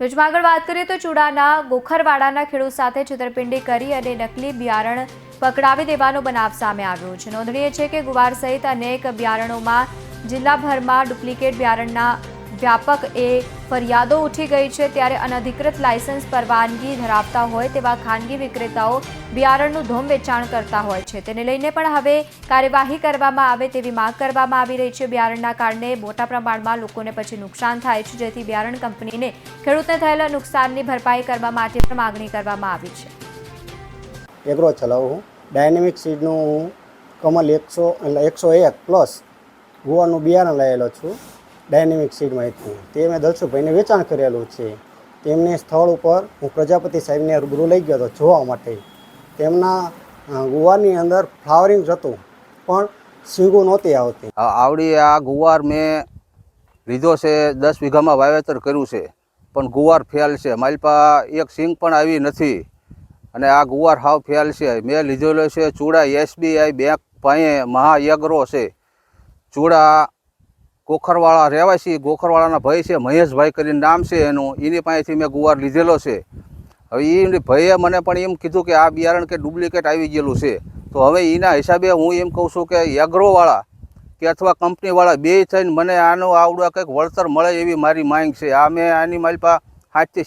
વીજમાં આગળ વાત કરીએ તો ચૂડાના ગોખરવાડાના ખેડૂત સાથે છેતરપિંડી કરી અને નકલી બિયારણ પકડાવી દેવાનો બનાવ સામે આવ્યો છે. નોંધનીય છે કે ગુવાર સહિત અનેક બિયારણોમાં જિલ્લાભરમાં ડુપ્લિકેટ બિયારણના વ્યાપક એ ફરિયાદો ઉઠી ગઈ છે ત્યારે અનધિકૃત લાયસન્સ પરવાનગી ધરાવતા હોય તેવા ખાનગી વિક્રેતાઓ બિયારણનું ધોમ વેચાણ કરતા હોય છે. તેને લઈને પણ હવે કાર્યવાહી કરવામાં આવે તેવી માંગ કરવામાં આવી રહી છે. બિયારણના કારણે મોટા પ્રમાણમાં લોકોને પછી નુકસાન થાય છે, જેથી બિયારણ કંપનીને ખેડૂતને થયેલા નુકસાનની ભરપાઈ કરવા માટે પણ માગણી કરવામાં આવી છે. એગ્રો ચલાવું હું. ડાયનેમિક સીડનું કમલ એકસો, એટલે એકસો એક પ્લસ ગુવાનું બિયારણ લયેલો છું. ડાયનેમિક સીડમાંથી તે મેં દલસુભાઈને વેચાણ કરેલું છે. તેમની સ્થળ ઉપર હું પ્રજાપતિ સાહેબને રૂબરૂ લઈ ગયો હતો જોવા માટે. તેમના ગુવારની અંદર ફ્લાવરિંગ હતું, પણ સીંગું નહોતી આવતી. આવડી આ ગુવાર મેં લીધો છે, દસ વીઘામાં વાવેતર કર્યું છે. પણ ગુવાર ફેલ છે. મારી પાસે એક સિંગ પણ આવી નથી. અને આ ગુવાર હાવ ફેલ છે. મેં લીધેલો છે, ચૂડા એસબીઆઈ બેંક પાસે મહાયગ્રો છે. ચૂડા ગોખરવાળા રહેવાસી, ગોખરવાળાના ભાઈ છે, મહેશભાઈ કરીને નામ છે એનું, એની પાસેથી મેં ગુવાર લીધેલો છે. હવે એ ભાઈએ મને પણ એમ કીધું કે આ બિયારણ કે ડુપ્લિકેટ આવી ગયેલું છે. તો હવે એના હિસાબે હું એમ કહું છું કે એગ્રોવાળા કે અથવા કંપનીવાળા બે થઈને મને આનું આવડું કંઈક વળતર મળે એવી મારી માંગ છે. આ મેં આની મારી પાસે હાથથી